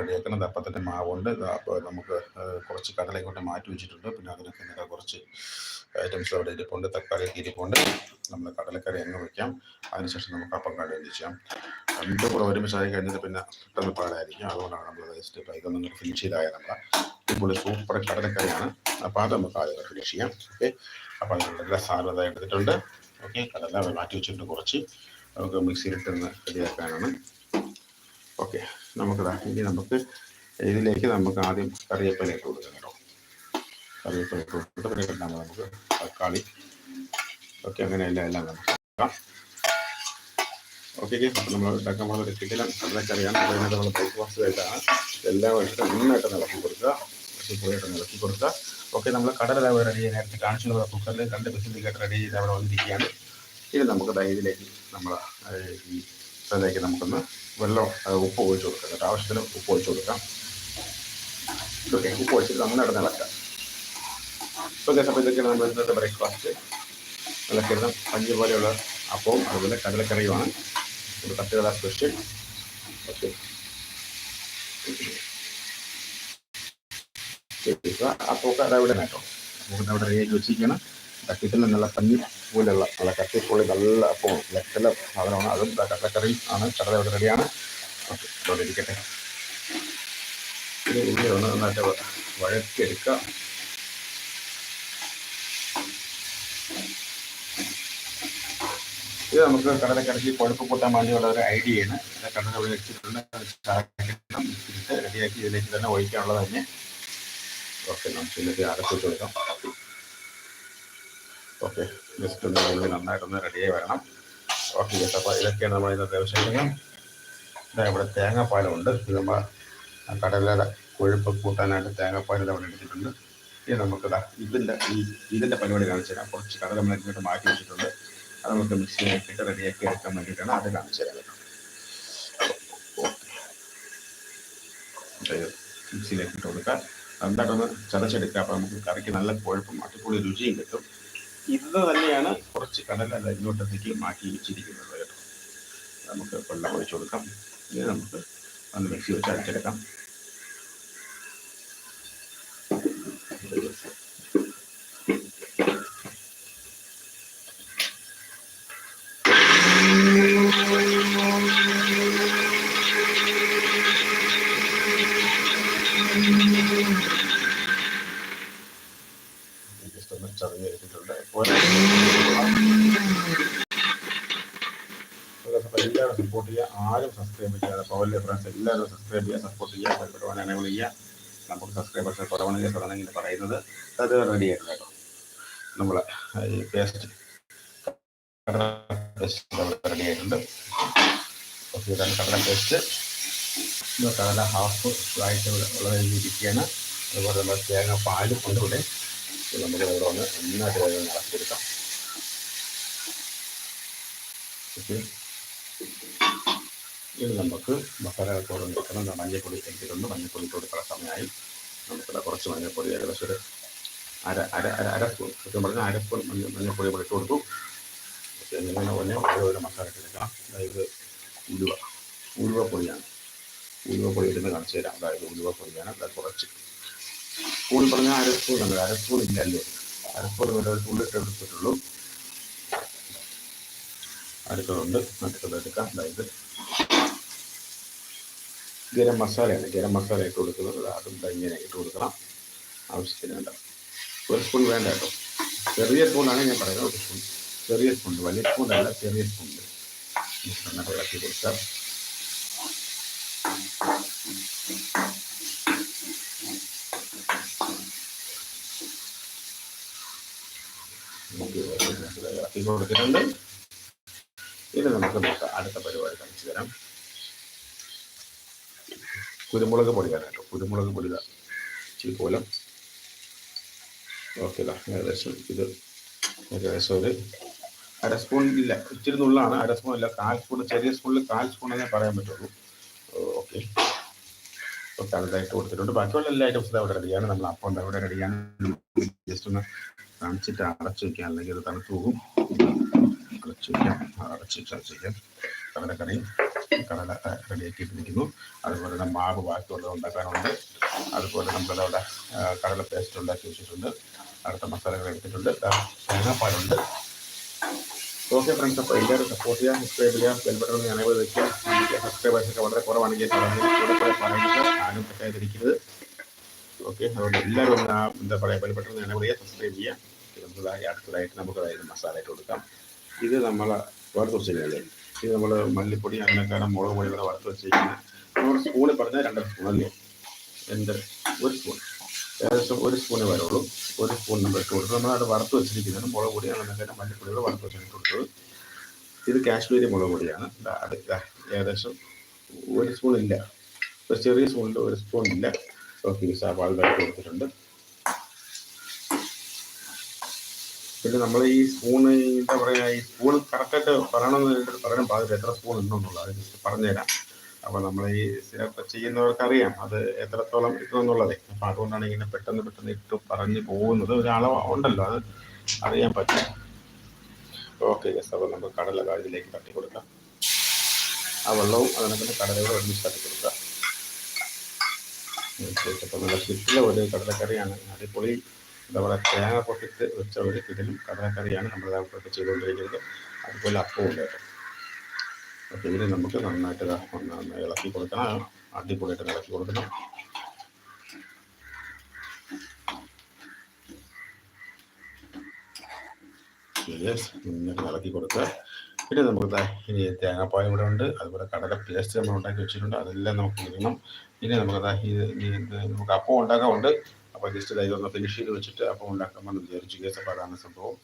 റെഡിയാക്കണം അപ്പത്തിന്റെ മാവുണ്ട്. നമുക്ക് കുറച്ച് കടലയും കൊണ്ട് മാറ്റി വെച്ചിട്ടുണ്ട്. പിന്നെ അതിനൊക്കെ ഇങ്ങനെ കുറച്ച് ഐറ്റംസ് അവിടെ ഇരിപ്പുണ്ട്. തക്കാളി ഇരിപ്പുണ്ട്. നമ്മൾ കടലക്കറി അങ്ങ് വയ്ക്കാം അതിനുശേഷം നമുക്ക് അപ്പം കട ചെയ്യാം. രണ്ടും കൂടെ ഒരുമിച്ചായി കഴിഞ്ഞിട്ട് പിന്നെ പെട്ടെന്ന് പാടായിരിക്കും. അതുകൊണ്ടാണ് നമ്മൾ ജസ്റ്റ് ഇതൊന്നും ഫിനിഷ് ചെയ്തായ നമ്മൾ ഇപ്പോൾ സൂപ്പർ കടലക്കറിയാണ്. അപ്പോൾ അത് നമുക്ക് ആദ്യം ഫിനിഷ് ചെയ്യാം. ഓക്കെ അപ്പോൾ അതിനുള്ള സാധനം എടുത്തിട്ടുണ്ട്. ഓക്കെ കടല മാറ്റി വെച്ചിട്ടുണ്ട് കുറച്ച്. നമുക്ക് മിക്സിയിലിട്ടൊന്ന് റെഡിയാക്കാനാണ്. ഓക്കെ നമുക്കിതാ. ഇനി നമുക്ക് ഇതിലേക്ക് നമുക്ക് ആദ്യം കറിവേപ്പില ഇട്ട് കൊടുക്കാം കേട്ടോ. കറിവേപ്പില ഇട്ട് കൊടുത്തിട്ട് പിന്നെ കിട്ടാൻ നമുക്ക് തക്കാളി ഓക്കെ അങ്ങനെ എല്ലാം എല്ലാം നമുക്ക് ഓക്കെ അപ്പം നമ്മൾ ഉണ്ടാക്കാൻ പോകുന്ന ഒരു കിട്ടിലും അപ്പോൾ അതിനകത്ത് നമ്മൾ ബ്രേക്ക്ഫാസ്റ്റ് ആയിട്ടാണ്. എല്ലാം ഇട്ട് നന്നായിട്ട് ഇളക്കി കൊടുക്കുക. പോയിട്ട് ഇളക്കി കൊടുക്കുക. ഓക്കെ നമ്മൾ കടല റെഡി ചെയ്യാൻ നേരത്തെ കാണിച്ചുള്ള കുക്കറിൽ രണ്ട് വിസിലിലേക്ക് റെഡി ചെയ്ത് അവിടെ വന്നിരിക്കുകയാണ്. ഇനി നമുക്ക് ഇതിലേക്ക് നമ്മൾ ഈ ഇതിലേക്ക് നമുക്കൊന്ന് വെള്ളം ഉപ്പ് ഒഴിച്ച് കൊടുക്കാം കേട്ടോ ആവശ്യത്തിന് ഉപ്പ് ഒഴിച്ച് കൊടുക്കാം ഓക്കെ ഉപ്പ് ഒഴിച്ചിട്ട് നമ്മൾ നടന്ന് ഇളക്കാം ഓക്കെ അപ്പോൾ ഇതൊക്കെയാണ് നമ്മൾ ഇന്നത്തെ ബ്രേക്ക്ഫാസ്റ്റ് ഇളക്കിരുന്ന പഞ്ഞ് പോലെയുള്ള അപ്പവും അതുപോലെ കടലക്കറിയുമാണ്. ഒരു തട്ടുകട സ്പെഷ്യൽ ഓക്കെ അപ്പൊക്കെ അതവിടെ കേട്ടോ നമുക്ക് അവിടെ റെഡി വെച്ചിരിക്കണം. കിട്ടുന്ന നല്ല പഞ്ഞി പോലെയുള്ള നല്ല കട്ടിപ്പൊളി നല്ല അപ്പോൾ ലക്കല സാധനമാണ്. അതും കടലക്കറി ആണ്. കടല ഇവിടെ റെഡിയാണ്. ഓക്കെ ഇരിക്കട്ടെ. ഇത് ഉള്ളി ഒന്ന് നന്നായിട്ട് വഴക്കിയെടുക്കുക ഇത് നമുക്ക് കടലക്കറിക്ക് കൊഴുപ്പ് കൂട്ടാൻ വേണ്ടിയുള്ള ഒരു ഐഡിയയാണ്. കടല വെച്ചിട്ടുണ്ട്. റെഡിയാക്കി ഇതിലേക്ക് തന്നെ ഒഴിക്കാനുള്ളത് തന്നെ. ഓക്കെ നമുക്ക് ഇതിലേക്ക് അടച്ചിട്ട് കൊടുക്കാം. ഓക്കെ. ജസ്റ്റ് ഒന്ന് ഒന്ന് നന്നായിട്ടൊന്ന് റെഡിയായി വരണം. ഓക്കെ അപ്പോൾ ഇതൊക്കെയാണ് നമ്മൾ ഇന്നത്തെ വിശേഷങ്ങൾ ഇവിടെ തേങ്ങാപ്പാലുണ്ട് ഇത് നമ്മൾ കടലയുടെ കൊഴുപ്പ് കൂട്ടാനായിട്ട് തേങ്ങാപ്പാൽ ഇത് അവിടെ എടുത്തിട്ടുണ്ട്. ഇനി നമുക്ക് ഇതിന്റെ ഈ ഇതിന്റെ പരിപാടി കാണിച്ചു തരാം. കുറച്ച് കടല നമ്മൾ ഇങ്ങോട്ട് മാറ്റി വെച്ചിട്ടുണ്ട്. അത് നമുക്ക് മിക്സിയിലേക്കിട്ട് റെഡിയാക്കി എടുക്കാൻ വേണ്ടിയിട്ടാണ് അത് കാണിച്ചു തരാം മിക്സിയിലേക്ക് ഇട്ട് കൊടുക്കാം. നന്നായിട്ടൊന്ന് ചതച്ചെടുക്കുക അപ്പോൾ നമുക്ക് കറിക്ക് നല്ല കൊഴുപ്പും അടിപൊളി രുചിയും കിട്ടും. ഇത് തന്നെയാണ് കുറച്ച് കടല ഇങ്ങോട്ടത്തേക്ക് മാറ്റി വെച്ചിരിക്കുന്നത് കേട്ടോ. നമുക്ക് വെള്ളം ഒഴിച്ചു കൊടുക്കാം. ഇനി നമുക്ക് ഒന്ന് മിക്സി വെച്ച് അടിച്ചെടുക്കാം ചതഞ്ഞെടുത്തിട്ടുണ്ട് എല്ലാവരും സപ്പോർട്ട് ചെയ്യുക. ആരും സബ്സ്ക്രൈബ് ചെയ്യാതെ പവലിലെ ഫ്രണ്ട്സ് എല്ലാവരും സബ്സ്ക്രൈബ് ചെയ്യുക സപ്പോർട്ട് ചെയ്യുക ബെൽബട്ടൺ എനേബിൾ ചെയ്യുക. നമുക്ക് സബ്സ്ക്രൈബേഴ്സ് കുറവാണെങ്കിൽ തുടങ്ങി പറയുന്നത് അത് റെഡി ആയിരുന്നു കേട്ടോ. നമ്മൾ ഈ പേസ്റ്റ് റെഡി ആയിട്ടുണ്ട്. ഓക്കെ ഇതാണ് കടല പേസ്റ്റ് കടല ഹാഫ് ആയിട്ട് ഉള്ളത് ഇരിക്കുകയാണ്. അതുപോലെ നമ്മൾ തേങ്ങ പാലും ഉണ്ട് ഇവിടെ. നമുക്ക് ഇവിടെ വന്ന് നന്നായിട്ട് വേഗം കൊടുക്കാം. ഇത് നമുക്ക് മസാല നിൽക്കണം എടുക്കണം മഞ്ഞൾപ്പൊടി എടുത്തിട്ടുണ്ട്. മഞ്ഞൾപ്പൊടി കൊടുക്കുന്ന സമയമായി. നമുക്കിവിടെ കുറച്ച് മഞ്ഞപ്പൊടി ഏകദേശം ഒരു അര അര അര അര സ്പൂൺ. സത്യം പറഞ്ഞാൽ അര സ്പൂൺ മഞ്ഞ മഞ്ഞപ്പൊടി ഇട്ട് കൊടുത്തു. എന്നിങ്ങനെ പോലെ ഓരോരോ മസാല എടുക്കണം അതായത് ഉലുവ. ഉലുവ പൊടിയാണ്. ഉലുവ പൊടി ഇടുന്ന കാണിച്ചു തരാം. അതായത് ഉലുവ പൊടിയാണ്. അത് കുറച്ച്. സ്പൂൺ പറഞ്ഞ അര സ്പൂൺ ഉണ്ട് അര സ്പൂൺ ഇല്ലല്ലോ. അര സ്പൂൺ വരെ ഒരു എടുത്തിട്ടുള്ളൂ. അടുത്തതുണ്ട്. അടുത്തത് എടുക്കാം. അതായത് ഗരം മസാലയാണ്. ഗരം മസാല ഇട്ട് കൊടുക്കുന്നത്. അതും ഇങ്ങനെ ഇട്ട് കൊടുക്കണം. ആവശ്യത്തിന് വേണ്ട. ഒരു സ്പൂൺ വേണ്ട കേട്ടോ. ചെറിയ സ്പൂണാണ് ഞാൻ പറയുന്നത്. ഒരു സ്പൂൺ. ചെറിയ സ്പൂൺ. വലിയ സ്പൂൺ അല്ല ചെറിയ സ്പൂൺ. ഇളക്കി കൊടുക്കാം. ഇളക്കി കൊടുത്തിട്ടുണ്ട്. ഇനി നമുക്ക് നോക്കാം. അടുത്ത പരിപാടി കാണിച്ചു തരാം. കുരുമുളക് പൊടിയാണ് കേട്ടോ. കുരുമുളക് പൊടി പോലും. ഓക്കെ ഏകദേശം ഇത് ഏകദേശം ഒരു അര സ്പൂൺ ഇല്ല. ഇച്ചിരി നുള്ളാണ്. അര സ്പൂൺ ഇല്ല കാൽ സ്പൂൺ. ചെറിയ സ്പൂണിൽ കാൽ സ്പൂൺ പറയാൻ പറ്റുള്ളൂ. ഓക്കെ. ഓക്കെ അതായിട്ട് കൊടുത്തിട്ടുണ്ട്. ബാക്കിയുള്ള എല്ലാ ഐറ്റംസും അവിടെ റെഡിയാണ് നമ്മൾ അപ്പം അവിടെ റെഡിയാണ് ജസ്റ്റ് ഒന്ന് കാണിച്ചിട്ട് അടച്ചു വയ്ക്കാം അല്ലെങ്കിൽ അത് തണുത്ത് പോകും അടച്ചു വയ്ക്കാം അടച്ചു വെച്ചാൽ ചെയ്യാം കടലക്കറിയും കടല റെഡിയാക്കിയിട്ടിരിക്കുന്നു അതുപോലെ തന്നെ മാവ് ബാക്കിയുള്ളത് ഉണ്ടാക്കാനുണ്ട്. അതുപോലെ നമ്മളവിടെ കടല പേസ്റ്റ് ഉണ്ടാക്കി വെച്ചിട്ടുണ്ട്. അടുത്ത മസാലകൾ എടുത്തിട്ടുണ്ട്. തേങ്ങാപ്പാലുണ്ട്. ഓക്കെ ഫ്രണ്ട്സ് അപ്പോൾ എല്ലാവരും സപ്പോർട്ട് ചെയ്യാം സബ്സ്ക്രൈബ് ചെയ്യാം ബെൽബട്ടൺ ഞാനേ വയ്ക്കുക സബ്സ്ക്രൈബേഴ്സൊക്കെ വളരെ കുറവാണെങ്കിൽ കൂടെ ആരും തെറ്റാതിരിക്കരുത്. ഓക്കെ അതുകൊണ്ട് എല്ലാവരും ഒന്ന് ആ എന്താ പറയുക പെട്ടെന്ന് തന്നെ പറയുക സബ്സ്ക്രൈബ് ചെയ്യുക നമുക്ക് അടുത്തതായിട്ട് നമുക്ക് അതായത് കൊടുക്കാം. ഇത് നമ്മൾ വറുത്ത് വെച്ചിരിക്കുന്നത് ഇത് നമ്മൾ മല്ലിപ്പൊടി അങ്ങനെക്കാരം മുളക് പൊടി ഇവിടെ വറുത്ത് വെച്ചിരിക്കുന്നത് നമ്മൾ സ്പൂണിൽ പറഞ്ഞാൽ രണ്ട് സ്പൂൺ അല്ലേ? രണ്ട് ഒരു സ്പൂൺ ഏകദേശം ഒരു സ്പൂണേ വരുള്ളൂ. ഒരു സ്പൂൺ നമ്മൾ ഇട്ട് കൊടുത്തു നമ്മൾ അവിടെ വറുത്ത് വെച്ചിരിക്കുന്നത് മുളക് പൊടി അങ്ങനെക്കാരം മല്ലിപ്പൊടി ഇവിടെ വറുത്ത് വെച്ചിട്ട് കൊടുത്തത്. ഇത് കാശ്മീരി മുളക് പൊടിയാണ്. ഏകദേശം ഒരു സ്പൂൺ ഇല്ല. ഒരു ചെറിയ സ്പൂണിൽ ഒരു സ്പൂൺ ഇല്ല. ഓക്കെ സവാള കൊടുത്തിട്ടുണ്ട്. പിന്നെ നമ്മൾ ഈ സ്പൂൺ എന്താ പറയുക ഈ സ്പൂൺ കറക്റ്റായിട്ട് പറയണമെന്ന് പറയാൻ പാടില്ല എത്ര സ്പൂൺ ഉണ്ടെന്നുള്ളത് അത് പറഞ്ഞുതരാം. അപ്പോൾ നമ്മൾ ഈ ചെയ്യുന്നവർക്ക് അറിയാം അത് എത്രത്തോളം എന്നുള്ളത് അപ്പോൾ അതുകൊണ്ടാണ് ഇങ്ങനെ പെട്ടെന്ന് പെട്ടെന്ന് ഇട്ട് പറഞ്ഞു പോകുന്നത്. ഒരു അളവ് ഉണ്ടല്ലോ അത് അറിയാൻ പറ്റും. ഓക്കെ യെസ് അപ്പോൾ നമുക്ക് കടല കാര്യത്തിലേക്ക് തട്ടി കൊടുക്കാം. ആ വെള്ളവും അതിനൊക്കെ കടലയോട് ഒരുമിച്ച് തട്ടി കൊടുക്കുക അപ്പോൾ നല്ല ഷിപ്പിലെ ഒരു കടലക്കറിയാണ്. അടിപൊളി പറയുക തേങ്ങ പൊട്ടിട്ട് വെച്ച ഒരു ഇതിലും കടലക്കറിയാണ് നമ്മൾ ഇതൊക്കെ ചെയ്തുകൊണ്ടിരിക്കുന്നത്. അതുപോലെ അപ്പവും ഉണ്ട് കേട്ടോ. അപ്പോൾ ഇതിന് നമുക്ക് നന്നായിട്ട് ഒന്ന് ഇളക്കി കൊടുക്കണം. അടിപൊളിയായിട്ട് ഇളക്കി കൊടുക്കണം. നന്നായിട്ട് ഇളക്കി കൊടുക്കുക പിന്നെ നമുക്ക് ഇനി തേങ്ങാപ്പാൽ ഇവിടെ ഉണ്ട്. അതുപോലെ കടല പേസ്റ്റ് നമ്മൾ ഉണ്ടാക്കി വെച്ചിട്ടുണ്ട്. അതെല്ലാം നമുക്ക് ഇടണം പിന്നെ നമുക്ക് നമുക്ക് അപ്പം ഉണ്ടാക്കാറുണ്ട് അപ്പോൾ ജസ്റ്റ് ഇതായി വന്ന ഫിനിഷ് ചെയ്ത് വെച്ചിട്ട് അപ്പം ഉണ്ടാക്കാമെന്ന് വിചാരിച്ചു കേസ് അപ്പോൾ അതാണ് സംഭവം.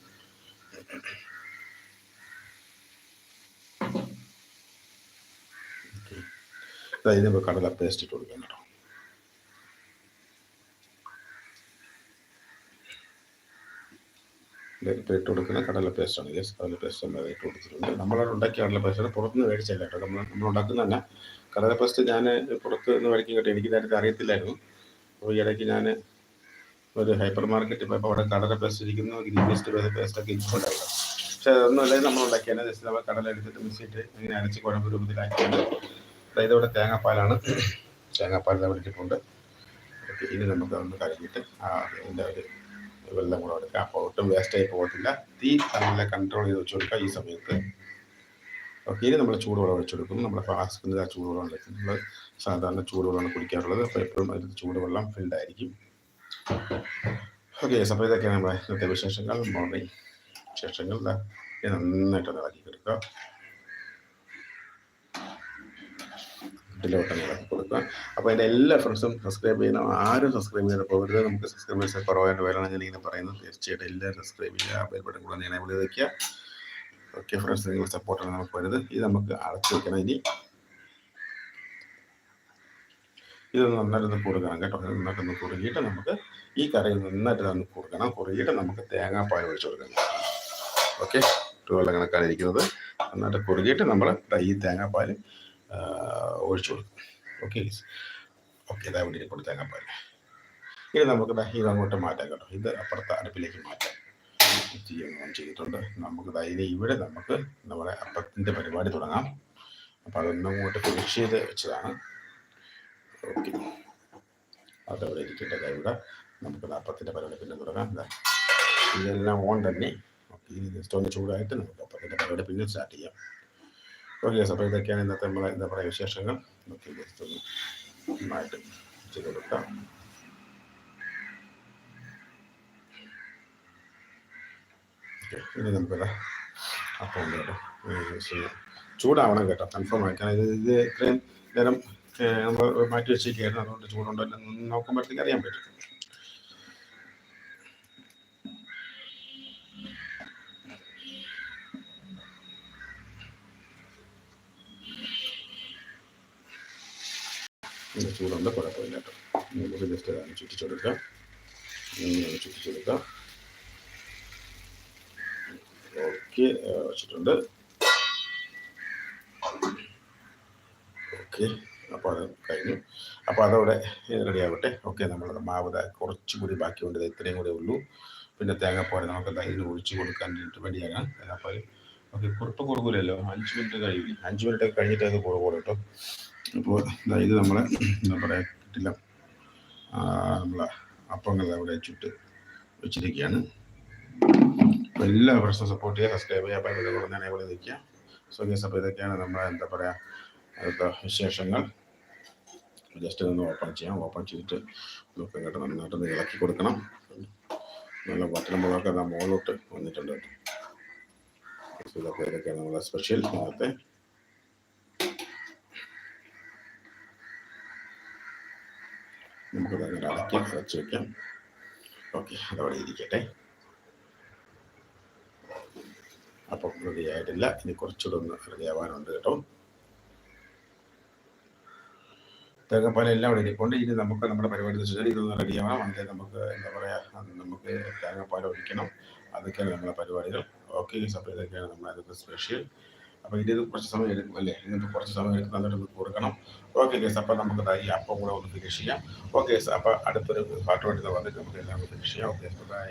ഇതിന് കടല പേസ്റ്റ് ഇട്ട് കൊടുക്കാം കേട്ടോ. ഇപ്പോൾ ഇട്ട് കൊടുക്കുന്ന കടല പേസ്റ്റാണ് യെസ് കടല പേസ്റ്റ് നമ്മൾ ഇട്ട് കൊടുത്തിട്ടുണ്ട്. നമ്മളവിടെ ഉണ്ടാക്കിയ കടല പേസ്റ്റ് പുറത്തുനിന്ന് മേടിച്ചല്ല കേട്ടോ. നമ്മൾ നമ്മൾ ഉണ്ടാക്കുന്ന തന്നെ കടല പേസ്റ്റ് ഞാൻ പുറത്ത് നിന്ന് മേടിക്കും കേട്ടോ. എനിക്ക് നേരത്തെ അറിയത്തില്ലായിരുന്നു. അപ്പോൾ ഈ ഇടയ്ക്ക് ഞാൻ ഒരു ഹൈപ്പർ മാർക്കറ്റ് ഇപ്പോൾ അവിടെ കടല പേസ്റ്റ് ഇരിക്കുന്നു. ഗ്രീൻ പേസ്റ്റ് പേസ്റ്റൊക്കെ ഇരിക്കുന്നുണ്ടായിരുന്നു പക്ഷേ അതൊന്നും അല്ലെങ്കിൽ നമ്മൾ ഉണ്ടാക്കിയാൽ ജസ്റ്റ് നമ്മൾ കടല എടുത്തിട്ട് മിക്സിയിട്ട് ഇങ്ങനെ അരച്ച് കുഴമ്പ് രൂപത്തിലാക്കിയാണ്. അതായത് ഇവിടെ തേങ്ങാപ്പാലാണ്. തേങ്ങാപ്പാൽ ഇവിടെ ഇട്ടിട്ടുണ്ട്. ഇനി നമുക്ക് അതൊന്ന് കഴുകിയിട്ട് ആ അതിന്റെ ഒരു വെള്ളം കൂടെ എടുക്കുക അപ്പോൾ ഒട്ടും വേസ്റ്റായി പോകത്തില്ല. തീ നല്ല കൺട്രോൾ ചെയ്ത് വെച്ച് കൊടുക്കുക ഈ സമയത്ത്. ഓക്കെ ഇനി നമ്മൾ ചൂടുവെള്ളം ഒഴിച്ചു കൊടുക്കും നമ്മുടെ ഫ്ലാസ്കിന്റെ ആ ചൂടുവെള്ളം എടുക്കും നമ്മൾ സാധാരണ ചൂടുവെള്ളമാണ് കുടിക്കാറുള്ളത്. അപ്പോൾ എപ്പോഴും അതിൽ ചൂടുവെള്ളം ഫിൽഡ് ആയിരിക്കും. ഓക്കെ അപ്പോൾ ഇതൊക്കെയാണ് നമ്മുടെ ഇന്നത്തെ വിശേഷങ്ങൾ. മോർണിംഗ് വിശേഷങ്ങൾ. നന്നായിട്ട് ഇളക്കി കൊടുക്കുക ഇളക്കി കൊടുക്കുക. അപ്പോൾ എന്റെ എല്ലാ ഫ്രണ്ട്സും സബ്സ്ക്രൈബ് ചെയ്യണം ആരും സബ്സ്ക്രൈബ് ചെയ്യാൻ പോകരുത് നമുക്ക് സബ്സ്ക്രൈബേഴ്സ് കുറവായിട്ട് വരണം ഞാൻ ഇങ്ങനെ പറയുന്നത്. തീർച്ചയായിട്ടും എല്ലാവരും സബ്സ്ക്രൈബ് ചെയ്യുക. ബെൽ ബട്ടൺ കൂടെ ഞാൻ വിളി വയ്ക്കുക ഓക്കെ ഫ്രണ്ട്സ് നിങ്ങൾ സപ്പോർട്ടാണ് നമുക്ക് വരുന്നത് ഇത് നമുക്ക് അടച്ചു വെക്കണം ഇനി. ഇത് നന്നായിട്ടൊന്ന് കൊടുക്കണം കേട്ടോ. നന്നായിട്ടൊന്ന് കുറുകിയിട്ട് നമുക്ക് ഈ കറി നന്നായിട്ട് തന്നെ കൊടുക്കണം കുറുകിയിട്ട് നമുക്ക് തേങ്ങാപ്പാൽ ഒഴിച്ചു കൊടുക്കണം ഓക്കെ വെള്ളം കണക്കാണ് ഇരിക്കുന്നത്. നന്നായിട്ട് കുറുകിയിട്ട് നമ്മൾ ഈ തേങ്ങാപ്പാൽ ഒഴിച്ചു കൊടുക്കും. ഓക്കെ ഓക്കെ ഇതാ ഇവിടെ കൊടുത്തേക്കാൻ പോലെ. ഇനി നമുക്ക് ഇത് അങ്ങോട്ട് മാറ്റാം കേട്ടോ. ഇത് അപ്പുറത്തെ അടുപ്പിലേക്ക് മാറ്റാം. ചെയ്തിട്ടുണ്ട്. നമുക്ക് ഇനി ഇവിടെ നമുക്ക് നമ്മുടെ അപ്പത്തിന്റെ പരിപാടി തുടങ്ങാം. അപ്പം അതൊന്നും അങ്ങോട്ട് ഫിനിഷ് ചെയ്ത് വെച്ചതാണ്. ഓക്കെ അതവിടെ ഇരിക്കട്ടെ ഇവിടെ. നമുക്ക് അപ്പത്തിന്റെ പരിപാടി പിന്നെ തുടങ്ങാം. ഇതെല്ലാം ഓൺ തന്നെ. ഓക്കെ ഇനി ജസ്റ്റ് ഒന്ന് ചൂടായിട്ട് നമുക്ക് അപ്പത്തിന്റെ പരിപാടി പിന്നെ സ്റ്റാർട്ട് ചെയ്യാം. ഓക്കെ അപ്പോൾ ഇതൊക്കെയാണ് ഇന്നത്തെ നമ്മളെ എന്താ പറയുക വിശേഷങ്ങൾ? ഒന്ന് നന്നായിട്ട് ചെയ്ത് കൊടുക്കാം. ഇനി നമുക്കത് അപ്പം ചൂടാവണം കേട്ടോ കൺഫേം ആക്കാൻ. ഇത് ഇത് ഇത്രയും നേരം നമ്മൾ മാറ്റി വെച്ചിരിക്കുകയായിരുന്നു. അതുകൊണ്ട് ചൂടുണ്ടല്ലോ നോക്കുമ്പോഴത്തേക്ക് അറിയാൻ പറ്റും. ചൂടുണ്ട് കുഴപ്പമില്ല കേട്ടോ. നമുക്ക് ജസ്റ്റ് അതാണ് ചുറ്റിച്ചെടുക്കാം ഇങ്ങനെയാണ് ചുറ്റിച്ചെടുക്കാം ഓക്കെ വെച്ചിട്ടുണ്ട്. ഓക്കെ അപ്പോൾ അത് കഴിഞ്ഞു. അപ്പോൾ അതവിടെ റെഡി ആവട്ടെ. ഓക്കെ നമ്മളത് മാവ് ബാക്കി ബാക്കിയുണ്ട്. ഇത്രയും കൂടെ ഉള്ളൂ. പിന്നെ തേങ്ങാപ്പാൽ നമുക്ക് തൈര് ഒഴിച്ച് കൊടുക്കാൻ വേണ്ടിയാണ് തേങ്ങാപ്പാൽ ഓക്കെ കുറുപ്പ് കൊടുക്കൂലല്ലോ. അഞ്ച് മിനിറ്റ് കഴിയും. അഞ്ച് മിനിറ്റ് കഴിഞ്ഞിട്ട് അത് കൊടുക്കുള്ളൂ കേട്ടോ. അപ്പോൾ ഇത് നമ്മൾ എന്താ പറയുക കിട്ടില്ല. നമ്മളെ അപ്പങ്ങൾ അവിടെ ചുട്ട് വെച്ചിരിക്കുകയാണ്. എല്ലാ പ്രശ്നം സപ്പോർട്ട് ചെയ്യുക സബ്സ്ക്രൈബ് ചെയ്യുക അപ്പോൾ ഇവിടെ കൊടുക്കുന്നതിനെ ഇവിടെ നിൽക്കുക സോ ഗേസ് അപ്പോൾ ഇതൊക്കെയാണ് നമ്മളെ എന്താ പറയുക അടുത്ത വിശേഷങ്ങൾ. ജസ്റ്റ് ഒന്ന് ഓപ്പൺ ചെയ്യാം. ഓപ്പൺ ചെയ്തിട്ട് നമുക്ക് ഇങ്ങോട്ട് നന്നായിട്ടൊന്ന് ഇളക്കി കൊടുക്കണം. നല്ല നാം മുകളിലോട്ട് വന്നിട്ടുണ്ട്. ഇതൊക്കെ ഇതൊക്കെയാണ് നമ്മളെ സ്പെഷ്യൽ ഇന്നത്തെ നമുക്കത് അങ്ങനെ അടയ്ക്കാം അടച്ചു വയ്ക്കാം ഓക്കെ അതവിടെ ഇരിക്കട്ടെ. അപ്പം റെഡി ഇനി കുറച്ചുകൂടെ ഒന്ന് റെഡി ആവാനുണ്ട് കേട്ടോ. തേങ്ങാപ്പാൽ എല്ലാം അവിടെ ഇരിക്കൊണ്ട് ഇനി നമുക്ക് നമ്മുടെ പരിപാടി വെച്ചാൽ ഇതൊന്ന് റെഡി ആവണം. അതിൽ നമുക്ക് എന്താ പറയാ നമുക്ക് തേങ്ങാപ്പാൽ ഒഴിക്കണം. അതൊക്കെയാണ് നമ്മുടെ പരിപാടികൾ. ഓക്കെ സപ്പറേറ്റ് ഇതൊക്കെയാണ് നമ്മുടെ സ്പെഷ്യൽ അപ്പോൾ ഇതിന് കുറച്ച് സമയം എടുക്കും അല്ലേ? ഇതിന് കുറച്ച് സമയം എടുക്കും നന്നായിട്ട് കൊടുക്കണം ഓക്കെ കേസ് അപ്പോൾ നമുക്ക് ഈ അപ്പം കൂടെ ഒന്ന് ഫിനിഷ് ചെയ്യാം. ഓക്കെ അപ്പോൾ അടുത്തൊരു പാട്ട് വേണ്ടി വന്നിട്ട് നമുക്ക് എല്ലാം ഫിനിഷ് ചെയ്യാം. Okay bye